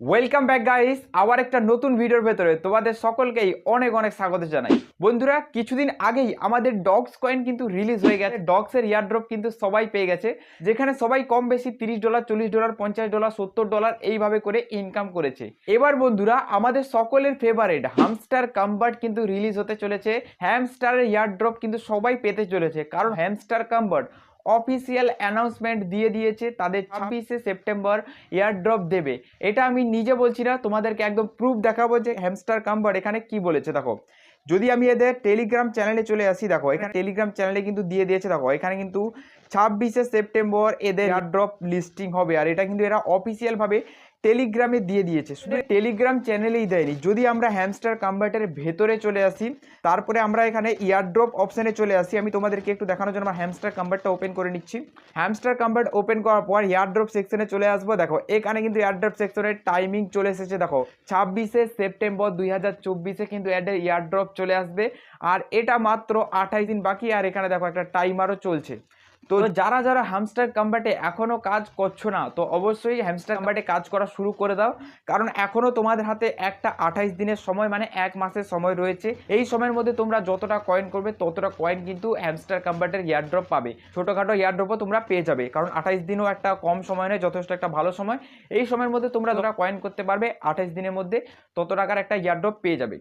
Welcome back guys আবার একটা নতুন ভিডিওর ভেতরে তোমাদের সকলকেই অনেক অনেক স্বাগত জানাই। বন্ধুরা, কিছুদিন আগেই আমাদের ডগস কয়েন কিন্তু রিলিজ হয়ে গেছে। ডগসের ইয়ারড্রপ কিন্তু সবাই পেয়ে গেছে, যেখানে সবাই কম বেশি তিরিশ ডলার চল্লিশ ডলার পঞ্চাশ ডলার সত্তর ডলার এইভাবে করে ইনকাম করেছে। এবার বন্ধুরা, আমাদের সকলের ফেভারিট হামস্টার কাম্বার্ট কিন্তু রিলিজ হতে চলেছে। হ্যামস্টারের ইয়ারড্রপ কিন্তু সবাই পেতে চলেছে, কারণ হ্যামস্টার কাম্বার্ট অফিসিয়াল অ্যানাউন্সমেন্ট দিয়ে দিয়েছে তাদের ছাব্বিশে সেপ্টেম্বর এয়ারড্রপ দেবে। এটা আমি নিজে বলছি না তোমাদেরকে একদম প্রুফ দেখাবো যে হ্যামস্টার কাম্বার এখানে কি বলেছে দেখো। যদি আমি এদের টেলিগ্রাম চ্যানেলে চলে আসি দেখো এখানে টেলিগ্রাম চ্যানেলে কিন্তু দিয়ে দিয়েছে দেখো এখানে কিন্তু ছাব্বিশে সেপ্টেম্বর এদের এয়ারড্রপ লিস্টিং হবে আর এটা কিন্তু এরা অফিসিয়ালভাবে টেলিগ্রামে দিয়ে দিয়েছে। শুধু টেলিগ্রাম চ্যানেলেই দেয়নি। যদি আমরা হ্যামস্টার কাম্বার্টের ভেতরে চলে আসি তারপরে আমরা এখানে ইয়ারড্রপ অপশানে চলে আসি আমি তোমাদেরকে একটু দেখানোর জন্য আমার হ্যামস্টার কাম্বার্টটা ওপেন করে নিচ্ছি। হ্যামস্টার কাম্বার্ট ওপেন করার পর ইয়ারড্রপ সেকশনে চলে আসব। দেখো এখানে কিন্তু ইয়ারড্রপ সেকশনের টাইমিং চলে এসেছে। দেখো ছাব্বিশে সেপ্টেম্বর দুই হাজার চব্বিশে কিন্তু এদের ইয়ারড্রপ চলে আসবে। আর এটা মাত্র আঠাইশ দিন বাকি আর এখানে দেখো একটা টাইমারও চলছে। তো যারা যারা হ্যামস্টার কাম্বাটে এখনও কাজ করছ না তো অবশ্যই হ্যামস্টার কাম্বাটে কাজ করা শুরু করে দাও। কারণ এখনও তোমাদের হাতে একটা আঠাইশ দিনের সময় মানে এক মাসের সময় রয়েছে। এই সময়ের মধ্যে তোমরা যতটা কয়েন করবে ততটা কয়েন কিন্তু হ্যামস্টার কাম্বাটের ইয়ারড্রপ পাবে। ছোটোখাটো ইয়ারড্রপও তোমরা পেয়ে যাবে। কারণ আঠাইশ দিনও একটা কম সময় নয় যথেষ্ট একটা ভালো সময়। এই সময়ের মধ্যে তোমরা যতটা কয়েন করতে পারবে আঠাইশ দিনের মধ্যে তত টাকার একটা ইয়ারড্রপ পেয়ে যাবে।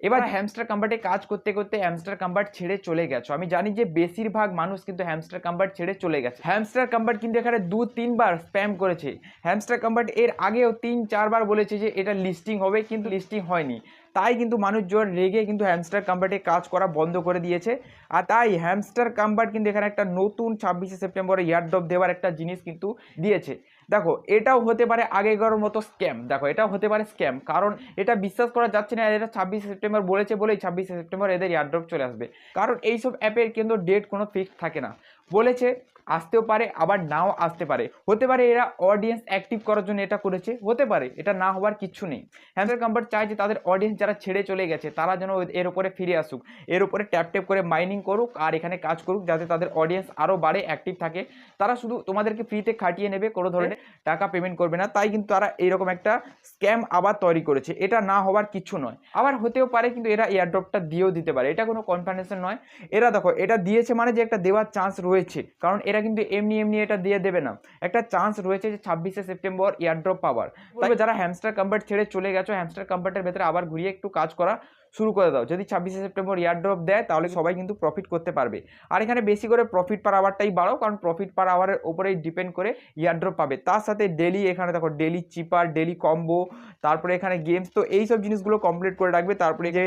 এবার হ্যামস্টার কাম্বার্টে কাজ করতে করতে হ্যামস্টার কাম্বার্ট ছেড়ে চলে গেছো। আমি জানি যে বেশিরভাগ মানুষ কিন্তু হ্যামস্টার কাম্বার্ট ছেড়ে চলে গেছে। হ্যামস্টার কাম্বার্ট কিন্তু এখানে দু তিনবার স্প্যাম করেছে। হ্যামস্টার কাম্বার্ট এর আগেও তিন চারবার বলেছে যে এটা লিস্টিং হবে কিন্তু লিস্টিং হয়নি। তাই কিন্তু মানুষজন রেগে কিন্তু হ্যামস্টার কাম্বার্টে কাজ করা বন্ধ করে দিয়েছে। আর তাই হ্যামস্টার কাম্বার্ট কিন্তু এখানে একটা নতুন ছাব্বিশে সেপ্টেম্বরে ইয়ারড্রপ দেওয়ার একটা জিনিস কিন্তু দিয়েছে। দেখো, এটাও হতে পারে আগেকার মতো স্ক্যাম দেখো, এটাও হতে পারে স্ক্যাম কারণ এটা বিশ্বাস করা যাচ্ছে না এটা ছাব্বিশে সেপ্টেম্বর বলেছে বলেই ছাব্বিশে সেপ্টেম্বর এদের ইয়ারড্রপ চলে আসবে। কারণ এইসব অ্যাপের কিন্তু ডেট কোনো ফিক্সড থাকে না। বলেছে, আসতেও পারে, আবার নাও আসতে পারে। হতে পারে এরা অডিয়েন্স অ্যাক্টিভ করার জন্য এটা করেছে, হতে পারে, এটা না হওয়ার কিচ্ছু নেই। হ্যান্ডেল কাম্পার চায় যে তাদের অডিয়েন্স যারা ছেড়ে চলে গেছে, তারা যেন এর উপরে ফিরে আসুক। এর উপরে ট্যাপ ট্যাপ করে মাইনিং করুক আর এখানে কাজ করুক, যাতে তাদের অডিয়েন্স আরও বাড়ে অ্যাক্টিভ থাকে। তারা শুধু তোমাদেরকে ফ্রিতে খাটিয়ে নেবে, কোনো ধরনের টাকা পেমেন্ট করবে না। তাই কিন্তু তারা এইরকম একটা স্ক্যাম আবার তৈরি করেছে। এটা না হওয়ার কিছু নয়। আবার হতেও পারে কিন্তু এরা এয়ারড্রপটা দিয়েও দিতে পারে। এটা কোনো কনফারেন্সের নয়। এরা দেখো, এটা দিয়েছে মানে যে একটা দেওয়ার চান্স রয়েছে। কারণ এরা কিন্তু এমনি এমনি এটা দিয়ে দেবে না। একটা চান্স রয়েছে যে ছাব্বিশে সেপ্টেম্বর এয়ারড্রপ পাওয়ার। তবে যারা হ্যামস্টার কম্পার্ট ছেড়ে চলে গেছো হ্যামস্টার কম্পার্টের ভেতরে আবার ঘুরিয়ে একটু কাজ করা শুরু করে দাও। যদি ছাব্বিশে সেপ্টেম্বর ইয়ার ইয়ারড্রপ দেয়, তাহলে সবাই কিন্তু প্রফিট করতে পারবে। আর এখানে বেশি করে প্রফিট পার আওয়ারটাই বাড়াও, কারণ প্রফিট পার আওয়ারের ওপরেই ডিপেন্ড করে ইয়ার ইয়ারড্রপ পাবে। তার সাথে ডেলি এখানে দেখো ডেলি চিপার ডেলি কম্বো তারপরে এখানে গেমস তো এই সব জিনিসগুলো কমপ্লিট করে রাখবে। তারপরে যে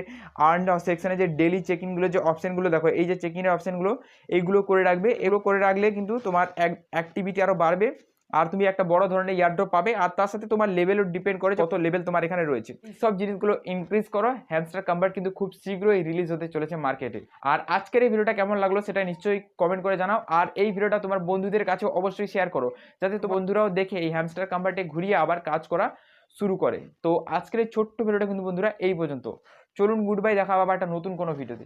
আর্ন সেকশনে যে ডেলি চেকিংগুলো যে অপশানগুলো দেখো, এই যে চেকিংয়ের অপশানগুলো এইগুলো করে রাখবে। এগুলো করে রাখলে কিন্তু তোমার অ্যাক্টিভিটি আরও বাড়বে। আর তুমি একটা বড় ধরনের ইয়ারড্রপ পাবে, আর তার সাথে তোমার লেভেলও ডিপেন্ড করে কত লেভেল তোমার এখানে রয়েছে। সব জিনিসগুলো ইনক্রিজ করো হ্যামস্টার কাম্বার কিন্তু খুব শীঘ্রই রিলিজ হতে চলেছে মার্কেটে আর আজকের এই ভিডিওটা কেমন লাগল সেটা নিশ্চয়ই কমেন্ট করে জানাও, আর এই ভিডিওটা তোমার বন্ধুদের কাছেও অবশ্যই শেয়ার করো, যাতে তো বন্ধুরাও দেখে এই হ্যামস্টার কাম্বারটে ঘুরিয়ে আবার কাজ করা শুরু করে। তো আজকের এই ছোট্ট ভিডিওটা কিন্তু বন্ধুরা এই পর্যন্ত। চলুন গুড বাই দেখা আবার একটা নতুন কোনো ভিডিওতে